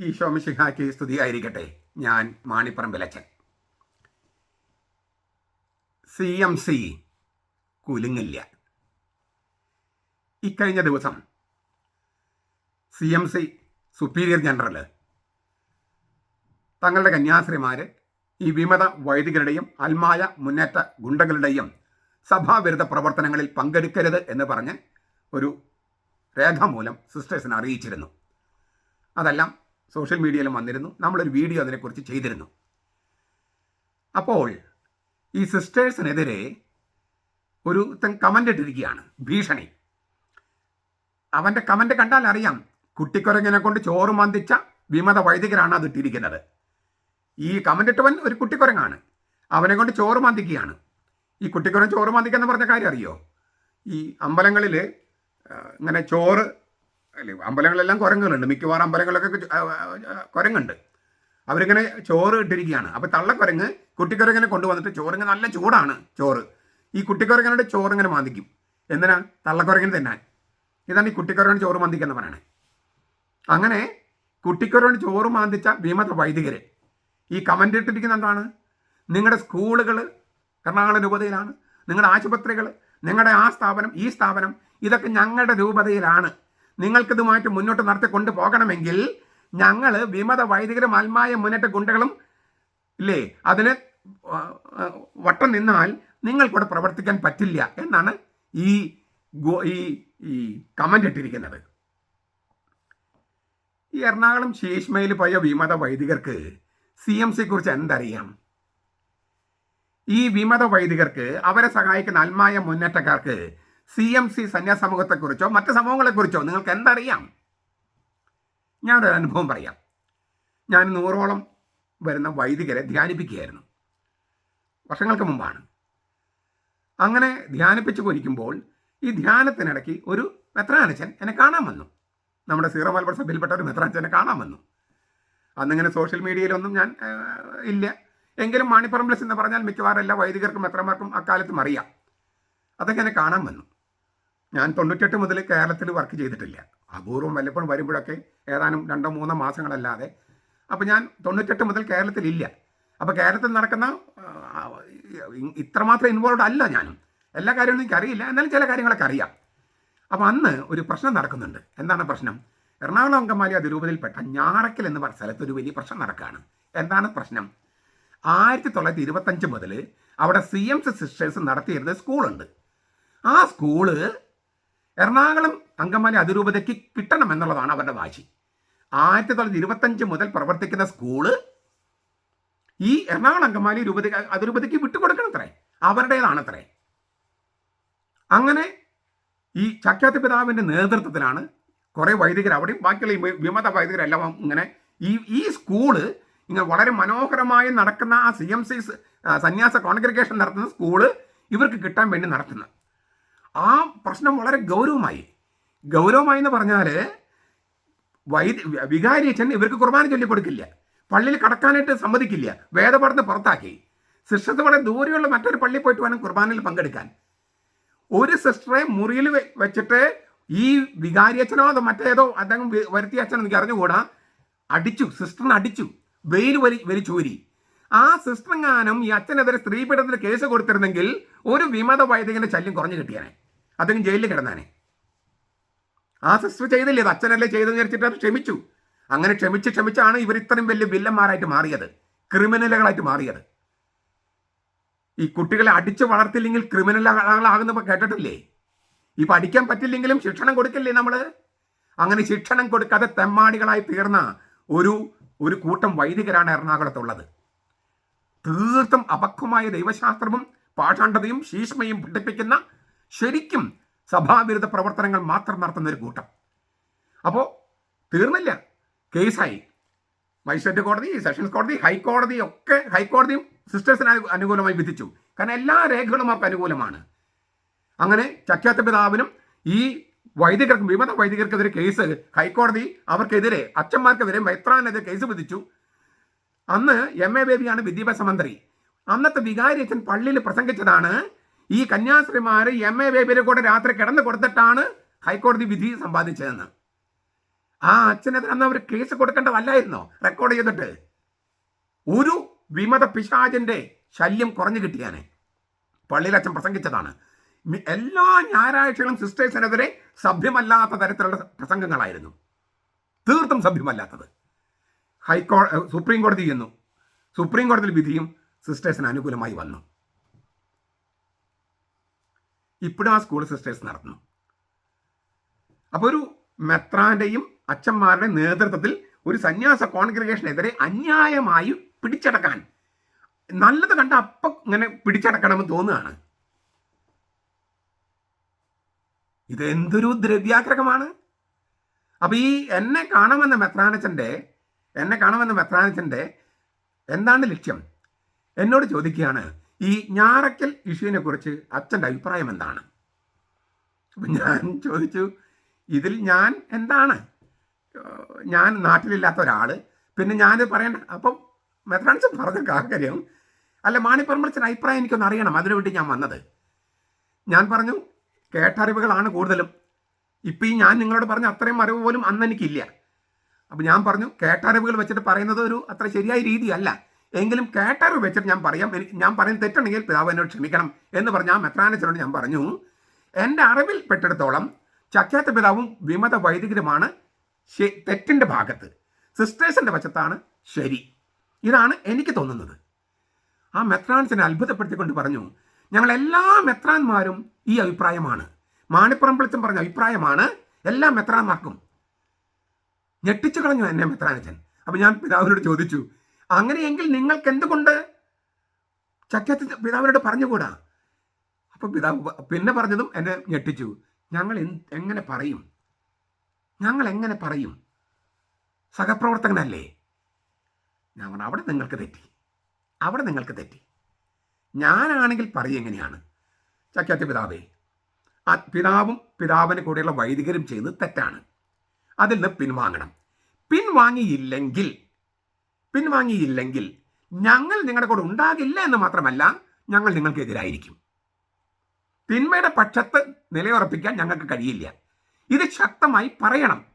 ഈ സ്തുതി സ്തുതിയായിരിക്കട്ടെ ഞാൻ മാണിപ്പറമ്പിലച്ചൻ സി എം സി കുലുങ്ങില്ല ഇക്കഴിഞ്ഞ ദിവസം C M C superior general തങ്ങളുടെ കന്യാസ്ത്രീമാർ ഈ വിമത വൈദികരുടെയും അൽമായ മുന്നേറ്റ ഗുണ്ടകളുടെയും സഭാവിരുദ്ധ പ്രവർത്തനങ്ങളിൽ പങ്കെടുക്കരുത് എന്ന് പറഞ്ഞ് ഒരു രേഖാമൂലം സിസ്റ്റേഴ്സിനെ അറിയിച്ചിരുന്നു. അതെല്ലാം സോഷ്യൽ മീഡിയയിലും വന്നിരുന്നു. നമ്മളൊരു വീഡിയോ അതിനെക്കുറിച്ച് ചെയ്തിരുന്നു. അപ്പോൾ ഈ സിസ്റ്റേഴ്സിനെതിരെ ഒരു കമന്റ് ഇട്ടിരിക്കുകയാണ്. ഭീഷണി. അവന്റെ കമന്റ് കണ്ടാൽ അറിയാം കുട്ടിക്കുരങ്ങിനെ കൊണ്ട് ചോറ് മന്ദിച്ച വിമത വൈദികരാണ് അത് ഇട്ടിരിക്കുന്നത്. ഈ കമന്റ് ഇട്ടവൻ ഒരു കുട്ടിക്കുരങ്ങാണ്. അവനെ കൊണ്ട് ചോറ് മന്ദിക്കുകയാണ് ഈ കുട്ടിക്കുരങ്ങ് ചോറ് മന്ദിക്കെന്ന് പറഞ്ഞ കാര്യം അറിയോ? ഈ അമ്പലങ്ങളിൽ ഇങ്ങനെ ചോറ് അല്ലേ? അമ്പലങ്ങളെല്ലാം കുരങ്ങുകളുണ്ട്. മിക്കവാറും ആ, കുരങ്ങുണ്ട്. അവരിങ്ങനെ ചോറ് ഇട്ടിരിക്കുകയാണ്. അപ്പോൾ തള്ളക്കുരങ്ങ് കുട്ടിക്കുരങ്ങനെ കൊണ്ടുവന്നിട്ട് ചോറിങ്ങനെ നല്ല ചൂടാണ് ചോറ്. ഈ കുട്ടിക്കുരങ്ങനോട് ചോറ് ഇങ്ങനെ മാന്തിക്കും. എന്തിനാ? തള്ളക്കുരങ്ങനെ തിന്നാൻ. ഇതാണ് ഈ കുട്ടിക്കുരങ്ങനെ ചോറ് മാന്തിക്കുന്ന പറയണേ. അങ്ങനെ കുട്ടിക്കുരങ്ങന് ചോറ് മാന്തിച്ച ഭീമത വൈദികർ ഈ കമന്റ് ഇട്ടിരിക്കുന്ന എന്താണ്? നിങ്ങളുടെ സ്കൂളുകൾ എറണാകുളം രൂപതയിലാണ്. നിങ്ങളുടെ ആശുപത്രികൾ നിങ്ങളുടെ ആ സ്ഥാപനം ഈ സ്ഥാപനം ഇതൊക്കെ ഞങ്ങളുടെ രൂപതയിലാണ്. നിങ്ങൾക്കിതുമായിട്ട് മുന്നോട്ട് നടത്തി കൊണ്ടുപോകണമെങ്കിൽ ഞങ്ങൾ വിമത വൈദികരും ആത്മായ മുന്നേറ്റ ഗുണ്ടകളും ഇല്ലേ? അതിന് വട്ടം നിന്നാൽ നിങ്ങൾക്കൂടെ പ്രവർത്തിക്കാൻ പറ്റില്ല എന്നാണ് ഈ ഈ ഈ കമന്റ് ഇട്ടിരിക്കുന്നത്. ഈ എറണാകുളം ശീഷ്മയിൽ പോയ വിമത വൈദികർക്ക് സി എം സിയെ കുറിച്ച് എന്തറിയാം? ഈ വിമത വൈദികർക്ക് അവരെ സഹായിക്കുന്ന അൽമായ മുന്നേറ്റക്കാർക്ക് സി എം സി സന്യാസമൂഹത്തെക്കുറിച്ചോ മറ്റ് സമൂഹങ്ങളെക്കുറിച്ചോ നിങ്ങൾക്ക് എന്തറിയാം? ഞാനൊരു അനുഭവം പറയാം. ഞാൻ നൂറോളം വരുന്ന വൈദികരെ ധ്യാനിപ്പിക്കുകയായിരുന്നു. വർഷങ്ങൾക്ക് മുമ്പാണ്. അങ്ങനെ ധ്യാനിപ്പിച്ചു പോയിരിക്കുമ്പോൾ ഈ ധ്യാനത്തിനിടയ്ക്ക് ഒരു മെത്രാനച്ചൻ എന്നെ കാണാൻ വന്നു. നമ്മുടെ സീറോ മലബാർ സഭയിൽപ്പെട്ട ഒരു മെത്രാനച്ചനെ കാണാൻ വന്നു. അന്നിങ്ങനെ സോഷ്യൽ മീഡിയയിലൊന്നും ഞാൻ ഇല്ല. എങ്കിലും മാണിപ്പറമ്പിലസ് എന്ന് പറഞ്ഞാൽ മിക്കവാറും എല്ലാ വൈദികർക്കും മെത്രമാർക്കും അക്കാലത്തും അറിയാം. അതൊക്കെ എന്നെ കാണാൻ വന്നു. ഞാൻ തൊണ്ണൂറ്റെട്ട് മുതൽ കേരളത്തിൽ വർക്ക് ചെയ്തിട്ടില്ല. അപൂർവം വല്ലപ്പോഴും വരുമ്പോഴൊക്കെ ഏതാനും രണ്ടോ മൂന്നോ മാസങ്ങളല്ലാതെ. അപ്പോൾ ഞാൻ തൊണ്ണൂറ്റെട്ട് മുതൽ കേരളത്തിലില്ല. അപ്പോൾ കേരളത്തിൽ നടക്കുന്ന ഇത്രമാത്രം ഇൻവോൾവ് അല്ല ഞാനും. എല്ലാ കാര്യങ്ങളും എനിക്കറിയില്ല. എന്നാലും ചില കാര്യങ്ങളൊക്കെ അറിയാം. അപ്പോൾ അന്ന് ഒരു പ്രശ്നം നടക്കുന്നുണ്ട്. എന്താണ് പ്രശ്നം? എറണാകുളം അങ്കമാലി അതിരൂപതയിൽപ്പെട്ട ഞാറക്കൽ എന്ന് പറഞ്ഞ സ്ഥലത്ത് ഒരു വലിയ പ്രശ്നം നടക്കുകയാണ് എന്താണ് പ്രശ്നം? ആയിരത്തി തൊള്ളായിരത്തി ഇരുപത്തഞ്ച് മുതൽ അവിടെ സി എം സി സിസ്റ്റേഴ്സ് നടത്തിയിരുന്ന സ്കൂളുണ്ട്. ആ സ്കൂൾ എറണാകുളം അങ്കമാലി അതിരൂപതയ്ക്ക് കിട്ടണം എന്നുള്ളതാണ് അവരുടെ വാശി. ആയിരത്തി തൊള്ളായിരത്തി ഇരുപത്തഞ്ച് മുതൽ പ്രവർത്തിക്കുന്ന സ്കൂൾ ഈ എറണാകുളം അങ്കമാലി രൂപത അതിരൂപതയ്ക്ക് വിട്ടുകൊടുക്കണം അത്രേ അവരുടേതാണ് അത്രേ അങ്ങനെ ഈ ചാക്യാത്തി പിതാവിന്റെ നേതൃത്വത്തിലാണ് കുറേ വൈദികർ അവിടെയും ബാക്കിയുള്ള വിമത വൈദികരെല്ലാം ഇങ്ങനെ ഈ ഈ സ്കൂൾ ഇങ്ങനെ വളരെ മനോഹരമായി നടക്കുന്ന ആ സി എം സി സന്യാസ കോൺഗ്രിഗേഷൻ നടത്തുന്ന സ്കൂൾ ഇവർക്ക് കിട്ടാൻ വേണ്ടി നടത്തുന്നത്. ആ പ്രശ്നം വളരെ ഗൗരവമായി. ഗൗരവമായി എന്ന് പറഞ്ഞാൽ വൈ വികാരിയച്ഛൻ ഇവർക്ക് കുർബാന ചൊല്ലിക്കൊടുക്കില്ല പള്ളിയിൽ കടക്കാനായിട്ട് സമ്മതിക്കില്ല. വേദപഠനം പുറത്താക്കി. വളരെ ദൂരെയുള്ള മറ്റൊരു പള്ളിയിൽ പോയിട്ട് വേണം കുർബാനയിൽ പങ്കെടുക്കാൻ. ഒരു സിസ്റ്ററെ മുറിയിൽ വെച്ചിട്ട് ഈ വികാരിയച്ഛനോ അതോ മറ്റേതോ അദ്ദേഹം വരുത്തിയ അച്ഛനോ എനിക്ക് അറിഞ്ഞുകൂടാ. അടിച്ചു സിസ്റ്ററിനെ അടിച്ചു. വെയിൽ വലി വലിച്ചൂരി. ആ സിസ്റ്ററെങ്ങാനും ഈ അച്ഛനെതിരെ സ്ത്രീപീഡനത്തിന് കേസ് കൊടുത്തിരുന്നെങ്കിൽ ഒരു വിമത വൈദികന്റെ ശല്യം കുറഞ്ഞു കിട്ടിയാനെ. അദ്ദേഹം ജയിലിൽ കിടന്നാനെ. ആ സിസ്റ്റർ ചെയ്തില്ലേ? അത് അച്ഛനല്ലേ ചെയ്തെന്ന് വിചാരിച്ചിട്ട് അത് ക്ഷമിച്ചു. അങ്ങനെ ക്ഷമിച്ച് ക്ഷമിച്ചാണ് ഇവർ ഇത്രയും വലിയ വില്ലന്മാരായിട്ട് മാറിയത്. ക്രിമിനലുകളായിട്ട് മാറിയത്. ഈ കുട്ടികളെ അടിച്ചു വളർത്തില്ലെങ്കിൽ ക്രിമിനലുകളാകുന്ന കേട്ടിട്ടില്ലേ? ഈ പഠിക്കാൻ പറ്റില്ലെങ്കിലും ശിക്ഷണം കൊടുക്കില്ലേ നമ്മൾ അങ്ങനെ ശിക്ഷണം കൊടുക്കാതെ തെമ്മാടികളായി തീർന്ന ഒരു ഒരു കൂട്ടം വൈദികരാണ് എറണാകുളത്തുള്ളത്. തീർത്തും അപക്വമായ ദൈവശാസ്ത്രവും പാഷാണ്ഡതയും ശീഷ്മയും പഠിപ്പിക്കുന്ന ശരിക്കും സഭാവിരുദ്ധ പ്രവർത്തനങ്ങൾ മാത്രം നടത്തുന്ന ഒരു കൂട്ടം. അപ്പോൾ തീർന്നില്ല. കേസായി. മജിസ്ട്രേറ്റ് കോടതി സെഷൻസ് കോടതി ഹൈക്കോടതി ഒക്കെ ഹൈക്കോടതിയും സിസ്റ്റേഴ്സിന് അനുകൂലമായി വിധിച്ചു. കാരണം എല്ലാ രേഖകളും അവർക്ക് അനുകൂലമാണ്. അങ്ങനെ ചക്യാത്ത പിതാവിനും ഈ വൈദികർക്കും വിമത വൈദികർക്കെതിരെ കേസ് ഹൈക്കോടതി അവർക്കെതിരെ അച്ഛന്മാർക്കെതിരെ മെത്രാനെതിരെ കേസ് വിധിച്ചു. അന്ന് എം എ ബേബിയാണ് വിദ്യാഭ്യാസ മന്ത്രി. അന്നത്തെ വികാരി അച്ഛൻ പള്ളിയിൽ പ്രസംഗിച്ചതാണ് ഈ കന്യാസ്ത്രീമാർ എം എ ബേബിയുടെ കൂടെ രാത്രി കിടന്നു കൊടുത്തിട്ടാണ് ഹൈക്കോടതി വിധി സമ്പാദിച്ചതെന്ന്. ആ അച്ഛനെതിരെ അന്ന് അവർ കേസ് കൊടുക്കേണ്ടതല്ലായിരുന്നോ? റെക്കോർഡ് ചെയ്തിട്ട്. ഒരു വിമത പിശാചിന്റെ ശല്യം കുറഞ്ഞു കിട്ടിയാനെ. പള്ളിയിൽ അച്ഛൻ പ്രസംഗിച്ചതാണ്. എല്ലാ ഞായറാഴ്ചകളും സിസ്റ്റേഴ്സിനെതിരെ സഭ്യമല്ലാത്ത തരത്തിലുള്ള പ്രസംഗങ്ങളായിരുന്നു. തീർത്തും സഭ്യമല്ലാത്തത്. ഹൈക്കോ സുപ്രീം കോടതി ചെന്നു. സുപ്രീം കോടതി വിധിയും സിസ്റ്റേഴ്സിന് അനുകൂലമായി വന്നു. ഇപ്പോഴും ആ സ്കൂൾ സിസ്റ്റേഴ്സ് നടത്തുന്നു. അപ്പോൾ ഒരു മെത്രാന്റെയും അച്ഛന്മാരുടെയും നേതൃത്വത്തിൽ ഒരു സന്യാസ കോൺഗ്രിഗേഷനെതിരെ അന്യായമായി പിടിച്ചടക്കാൻ നല്ലത് കണ്ട അപ്പം ഇങ്ങനെ പിടിച്ചടക്കണമെന്ന് തോന്നുകയാണ്. ഇതെന്തൊരു ദ്രവ്യാഗ്രഹമാണ്. അപ്പൊ ഈ എന്നെ കാണാമെന്ന മെത്രാനച്ചന്റെ എന്നെ കാണുമെന്ന മെത്രാനത്തിന്റെ എന്താണ് ലക്ഷ്യം? എന്നോട് ചോദിക്കുകയാണ് ഈ ഞാറക്കൽ ഇഷ്യൂവിനെ കുറിച്ച് അച്ഛന്റെ അഭിപ്രായം എന്താണ്? അപ്പം ഞാൻ ചോദിച്ചു ഇതിൽ ഞാൻ എന്താണ്? ഞാൻ നാട്ടിലില്ലാത്ത ഒരാൾ പിന്നെ ഞാൻ പറയണ്ട. അപ്പം മെത്രാൻസ് പറഞ്ഞ കാര്യം അല്ല മാണിപ്പറമ്പളിച്ചൻ അഭിപ്രായം എനിക്കൊന്ന് അറിയണം. അതിനു വേണ്ടി ഞാൻ വന്നത്. ഞാൻ പറഞ്ഞു കേട്ടറിവുകളാണ് കൂടുതലും. ഇപ്പം ഈ ഞാൻ നിങ്ങളോട് പറഞ്ഞ അത്രയും അറിവ് പോലും അന്ന് എനിക്കില്ല. അപ്പം ഞാൻ പറഞ്ഞു കേട്ടറിവുകൾ വെച്ചിട്ട് പറയുന്നത് ഒരു അത്ര ശരിയായ രീതിയല്ല. എങ്കിലും കേട്ടറിവ് വെച്ചിട്ട് ഞാൻ പറയാം ഞാൻ പറയുന്നത് തെറ്റുണ്ടെങ്കിൽ പിതാവ് എന്നോട് ക്ഷമിക്കണം എന്ന് പറഞ്ഞ ആ മെത്രാനച്ചനോട് ഞാൻ പറഞ്ഞു എന്റെ അറിവിൽ പെട്ടിടത്തോളം ചക്കാത്ത പിതാവും വിമത വൈദികരുമാണ് തെറ്റിന്റെ ഭാഗത്ത്. സിസ്റ്റേഴ്സിന്റെ വശത്താണ് ശരി. ഇതാണ് എനിക്ക് തോന്നുന്നത്. ആ മെത്രാൻസിനെ അത്ഭുതപ്പെടുത്തിക്കൊണ്ട് പറഞ്ഞു ഞങ്ങൾ എല്ലാ മെത്രാന്മാരും ഈ അഭിപ്രായമാണ് മാണിപ്പുറമ്പിളിച്ചൻ പറഞ്ഞ അഭിപ്രായമാണ് എല്ലാ മെത്രാന്മാർക്കും ഞെട്ടിച്ചു കളഞ്ഞു എന്നെ മെത്രാനച്ചൻ. അപ്പൊ ഞാൻ പിതാവിനോട് ചോദിച്ചു അങ്ങനെയെങ്കിൽ നിങ്ങൾക്ക് എന്തുകൊണ്ട്? ചക്കത്ത് പിതാവിനോട് പറഞ്ഞുകൂടാ. അപ്പൊ പിതാവ് പിന്നെ പറഞ്ഞതും എന്നെ ഞെട്ടിച്ചു. ഞങ്ങൾ എങ്ങനെ പറയും? ഞങ്ങൾ എങ്ങനെ പറയും? സഹപ്രവർത്തകനല്ലേ? പറഞ്ഞു അവിടെ നിങ്ങൾക്ക് തെറ്റി. അവിടെ നിങ്ങൾക്ക് തെറ്റി. ഞാനാണെങ്കിൽ പറയും എങ്ങനെയാണ്? ചക്കാത്തി പിതാവേ ആ പിതാവും പിതാവിന് കൂടെയുള്ള വൈദികരും ചെയ്യുന്നത് തെറ്റാണ്. അതിൽ നിന്ന് പിൻവാങ്ങണം പിൻവാങ്ങിയില്ലെങ്കിൽ പിൻവാങ്ങിയില്ലെങ്കിൽ ഞങ്ങൾ നിങ്ങളുടെ കൂടെ ഉണ്ടാകില്ല എന്ന് മാത്രമല്ല ഞങ്ങൾ നിങ്ങൾക്കെതിരായിരിക്കും തിന്മയുടെ പക്ഷത്ത് നിലയുറപ്പിക്കാൻ ഞങ്ങൾക്ക് കഴിയില്ല. ഇത് ശക്തമായി പറയണം.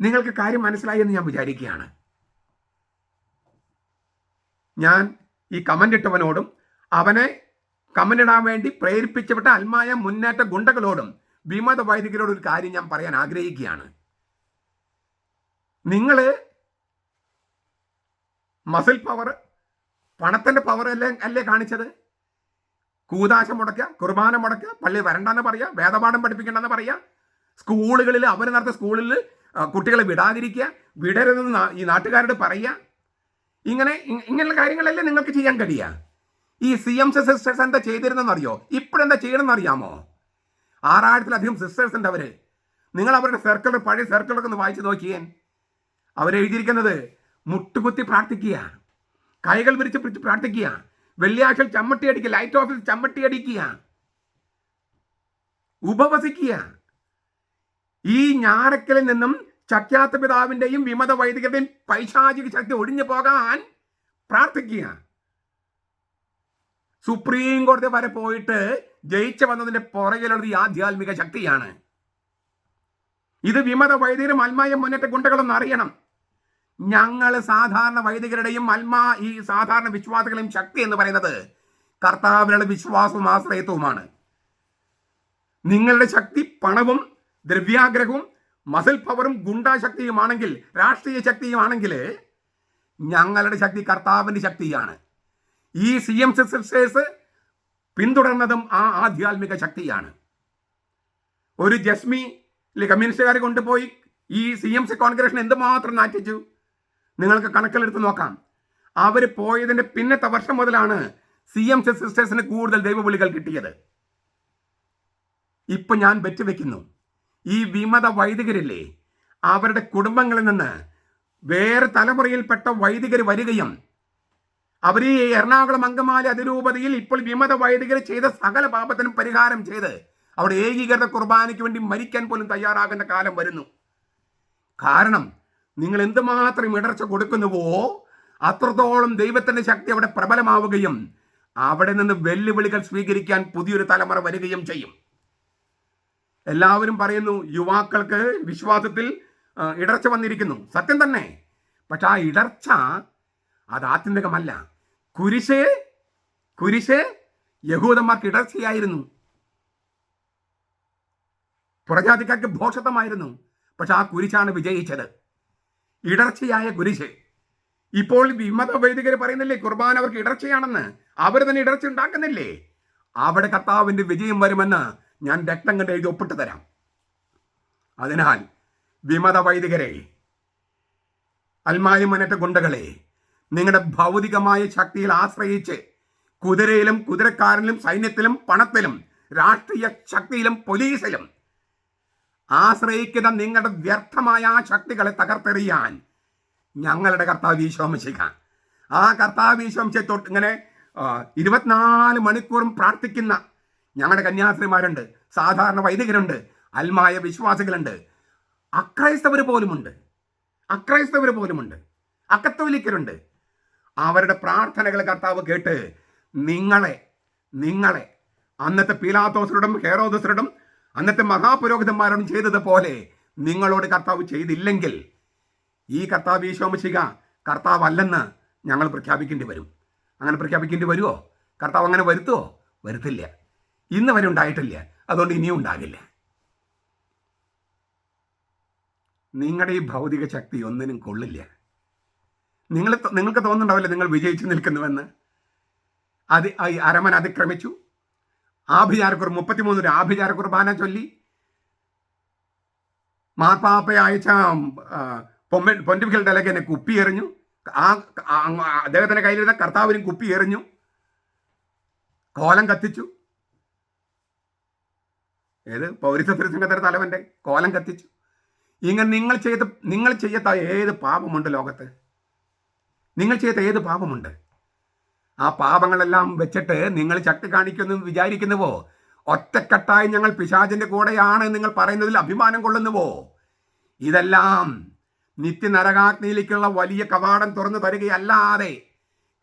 നിങ്ങൾക്ക് കാര്യം മനസ്സിലായി എന്ന് ഞാൻ വിചാരിക്കുകയാണ്. ഞാൻ ഈ കമന്റ് ഇട്ടവനോടും അവനെ കമന്റ് ഇടാൻ വേണ്ടി പ്രേരിപ്പിച്ചുവിട്ട അൽമായ മുന്നേറ്റ ഗുണ്ടകളോടും വിമത വൈദികരോട് ഒരു കാര്യം ഞാൻ പറയാൻ ആഗ്രഹിക്കുകയാണ്. നിങ്ങൾ മസിൽ പവർ പണത്തിന്റെ പവർ അല്ലേ അല്ലേ കാണിച്ചത്? കൂതാശം മുടക്കുക കുർബാന മുടക്കുക പള്ളി വരണ്ടെന്ന് പറയുക വേദപാഠം പഠിപ്പിക്കണ്ടെന്ന് പറയുക സ്കൂളുകളിൽ അവർ നടത്തിയ സ്കൂളിൽ കുട്ടികളെ വിടാതിരിക്കുക വിടരുതെന്ന് ഈ നാട്ടുകാരോട് പറയുക. ഇങ്ങനെ ഇങ്ങനെയുള്ള കാര്യങ്ങളല്ലേ നിങ്ങൾക്ക് ചെയ്യാൻ കഴിയുക. ഈ സി എം സിസ്റ്റേഴ്സ് എന്താ ചെയ്തിരുന്നെന്നറിയോ ഇപ്പോഴെന്താ ചെയ്യണമെന്ന് അറിയാമോ ആറായിരത്തിലധികം സിസ്റ്റേഴ്സ് ഉണ്ട് അവർ. നിങ്ങൾ അവരുടെ സർക്കിൾ പഴയ സർക്കിളൊക്കെ ഒന്ന് വായിച്ചു നോക്കിയേൻ അവരെഴുതിയിരിക്കുന്നത് മുട്ടുകുത്തി പ്രാർത്ഥിക്കുക കൈകൾ വിരിച്ച് പിടിച്ച് പ്രാർത്ഥിക്കുക വെള്ളിയാഴ്ച ചമ്മട്ടി അടിക്കുക ലൈറ്റ് ഓഫീസ് ചമ്മട്ടി അടിക്കുക. ഉപവസിക്കുക. ഈ ഞാറക്കലിൽ നിന്നും ചക്യാത്ത പിതാവിന്റെയും വിമത വൈദികരുടെയും പൈശാചിക ശക്തി ഒഴിഞ്ഞു പോകാൻ പ്രാർത്ഥിക്കുക. സുപ്രീം കോടതി വരെ പോയിട്ട് ജയിച്ചു വന്നതിന്റെ പുറകിലുള്ള ഈ ആധ്യാത്മിക ശക്തിയാണ്. ഇത് വിമത വൈദികരും അൽമായ മുന്നേറ്റ ഗുണ്ടകളൊന്നും അറിയണം. ഞങ്ങൾ സാധാരണ വൈദികരുടെയും അൽമാ ഈ സാധാരണ വിശ്വാസികളെയും ശക്തി എന്ന് പറയുന്നത് കർത്താവിനുള്ള വിശ്വാസവും ആശ്രയത്വവുമാണ്. നിങ്ങളുടെ ശക്തി പണവും ദ്രവ്യാഗ്രഹവും മസിൽ പവറും ഗുണ്ടാശക്തിയുമാണെങ്കിൽ രാഷ്ട്രീയ ശക്തിയുമാണെങ്കിൽ ഞങ്ങളുടെ ശക്തി കർത്താവിന്റെ ശക്തിയാണ്. ഈ സി എം സിസ്റ്റേഴ്സ് പിന്തുടർന്നതും ആ ആധ്യാത്മിക ശക്തിയാണ്. ഒരു ജസ്മി കമ്മ്യൂണിസ്റ്റുകാർ കൊണ്ടുപോയി ഈ സി എം സി കോൺഗ്രസ് എന്തുമാത്രം നാറ്റിച്ചു? നിങ്ങൾക്ക് കണക്കിലെടുത്ത് നോക്കാം. അവർ പോയതിന്റെ പിന്നത്തെ വർഷം മുതലാണ് സി എം സി സിസ്റ്റേഴ്സിന് കൂടുതൽ ദൈവവിളികൾ കിട്ടിയത്. ഇപ്പൊ ഞാൻ ബെറ്റ് വെക്കുന്നു ഈ വിമത വൈദികരില്ലേ അവരുടെ കുടുംബങ്ങളിൽ നിന്ന് വേറെ തലമുറയിൽപ്പെട്ട വൈദികർ വരികയും അവർ ഈ എറണാകുളം അങ്കമാലി അതിരൂപതയിൽ ഇപ്പോൾ വിമത വൈദികർ ചെയ്ത സകല പാപത്തിനും പരിഹാരം ചെയ്ത് അവിടെ ഏകീകൃത കുർബാനയ്ക്ക് വേണ്ടി മരിക്കാൻ പോലും തയ്യാറാകുന്ന കാലം വരുന്നു. കാരണം നിങ്ങൾ എന്തുമാത്രം ഇടർച്ച കൊടുക്കുന്നുവോ അത്രത്തോളം ദൈവത്തിന്റെ ശക്തി അവിടെ പ്രബലമാവുകയും അവിടെ നിന്ന് വെല്ലുവിളികൾ സ്വീകരിക്കാൻ പുതിയൊരു തലമുറ വരികയും ചെയ്യും. എല്ലാവരും പറയുന്നു യുവാക്കൾക്ക് വിശ്വാസത്തിൽ ഇടർച്ച വന്നിരിക്കുന്നു. സത്യം തന്നെ. പക്ഷെ ആ ഇടർച്ച അത് ആത്യന്തികമല്ല. കുരിശ് കുരിശ് യഹൂദന്മാർക്ക് ഇടർച്ചയായിരുന്നു പുറജാതിക്കാർക്ക് ഭോഷത്വമായിരുന്നു പക്ഷെ ആ കുരിശാണ് വിജയിച്ചത്. ഇടർച്ചയായ കുരിശ്. ഇപ്പോൾ വിമത വൈദികർ പറയുന്നില്ലേ കുർബാന അവർക്ക് ഇടർച്ചയാണെന്ന്. അവർ തന്നെ ഇടർച്ച ഉണ്ടാക്കുന്നില്ലേ? അവിടെ കർത്താവിന്റെ വിജയം വരുമെന്ന് ഞാൻ രക്തം കണ്ട് എഴുതി ഒപ്പിട്ട് തരാം. അതിനാൽ വിമത വൈദികരെ അൽമാരി മുന്നേറ്റ ഗുണ്ടകളെ നിങ്ങളുടെ ഭൗതികമായ ശക്തിയിൽ ആശ്രയിച്ച് കുതിരയിലും കുതിരക്കാരനിലും സൈന്യത്തിലും പണത്തിലും രാഷ്ട്രീയ ശക്തിയിലും പോലീസിലും ആശ്രയിക്കുന്ന നിങ്ങളുടെ വ്യർത്ഥമായ ആ ശക്തികളെ തകർത്തെറിയാൻ ഞങ്ങളുടെ കർത്താവ് ഈശോമിശിക ആ കർത്താവ് ഈശോമിശെ തൊട്ട് ഇങ്ങനെ ഇരുപത്തിനാല് മണിക്കൂറും പ്രാർത്ഥിക്കുന്ന ഞങ്ങളുടെ കന്യാസ്ത്രീമാരുണ്ട് സാധാരണ വൈദികരുണ്ട് അൽമായ വിശ്വാസികളുണ്ട്. അക്രൈസ്തവർ പോലുമുണ്ട്. അക്രൈസ്തവർ പോലുമുണ്ട്. അക്കത്തോലിക്കരുണ്ട് അവരുടെ പ്രാർത്ഥനകൾ കർത്താവ് കേട്ട് നിങ്ങളെ നിങ്ങളെ അന്നത്തെ പീലാത്തോസരോടും ഹേറോദസരോടും അന്നത്തെ മഹാപുരോഹിതന്മാരോടും ചെയ്തതുപോലെ നിങ്ങളോട് കർത്താവ് ചെയ്തില്ലെങ്കിൽ ഈ കർത്താവ് ഈശോമശിക കർത്താവ് അല്ലെന്ന് ഞങ്ങൾ പ്രഖ്യാപിക്കേണ്ടി വരും. അങ്ങനെ പ്രഖ്യാപിക്കേണ്ടി വരുമോ കർത്താവ് അങ്ങനെ വരുത്തുമോ വരുത്തില്ല. ഇന്ന് വരെ ഉണ്ടായിട്ടില്ല. അതുകൊണ്ട് ഇനിയും ഉണ്ടാകില്ല. നിങ്ങളുടെ ഈ ഭൗതിക ശക്തി ഒന്നിനും കൊള്ളില്ല. നിങ്ങൾ നിങ്ങൾക്ക് തോന്നുന്നുണ്ടാവില്ല നിങ്ങൾ വിജയിച്ചു നിൽക്കുന്നുവെന്ന്? അത് ഈ അരമന അതിക്രമിച്ചു. മുപ്പത്തിമൂന്ന് ഒരു ആഭിചാര കുർബാന ചൊല്ലി. മാർപ്പാപ്പ അയച്ച പൊമ്മൻ കുപ്പി എറിഞ്ഞു. ആ- അദ്ദേഹത്തിന്റെ കയ്യിലിരുന്ന കർത്താവിനും കുപ്പി എറിഞ്ഞു. കോലം കത്തിച്ചു. ഏത്? പൗരത്വ തിരുസംഘത്തിന്റെ തലവന്റെ കോലം കത്തിച്ചു. ഇങ്ങനെ നിങ്ങൾ ചെയ്ത നിങ്ങൾ ചെയ്യത്ത ഏത് പാപമുണ്ട് ലോകത്ത്? നിങ്ങൾ ചെയ്ത ഏത് പാപമുണ്ട്? ആ പാപങ്ങളെല്ലാം വെച്ചിട്ട് നിങ്ങൾ ശക്തി കാണിക്കുമെന്ന് വിചാരിക്കുന്നുവോ? ഒറ്റക്കെട്ടായി ഞങ്ങൾ പിശാചിന്റെ കൂടെയാണ് നിങ്ങൾ പറയുന്നതിൽ അഭിമാനം കൊള്ളുന്നുവോ? ഇതെല്ലാം നിത്യനരകാഗ്നിയിലേക്കുള്ള വലിയ കവാടം തുറന്നു തരികയല്ലാതെ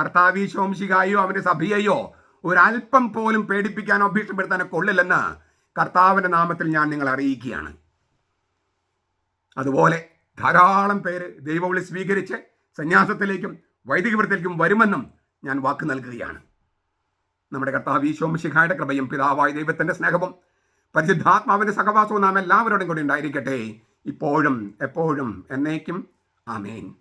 കർത്താവി ശോംശികായോ അവന്റെ സഭയെയോ ഒരല്പം പോലും പേടിപ്പിക്കാനോ ഭീഷണിപ്പെടുത്താനോ കൊള്ളില്ലെന്ന് കർത്താവിന്റെ നാമത്തിൽ ഞാൻ നിങ്ങൾ അറിയിക്കുകയാണ്. അതുപോലെ ധാരാളം പേര് ദൈവവിളി സ്വീകരിച്ച് സന്യാസത്തിലേക്കും വൈദികവൃത്തിലേക്കും വരുമെന്നും ഞാൻ വാക്ക് നൽകുകയാണ്. നമ്മുടെ കർത്താവ് ഈശോമിശിഖായുടെ കൃപയും പിതാവായ ദൈവത്തിന്റെ സ്നേഹവും പരിശുദ്ധാത്മാവിന്റെ സഹവാസവും നാം എല്ലാവരോടും കൂടി ഉണ്ടായിരിക്കട്ടെ. ഇപ്പോഴും എപ്പോഴും എന്നേക്കും. ആമേൻ.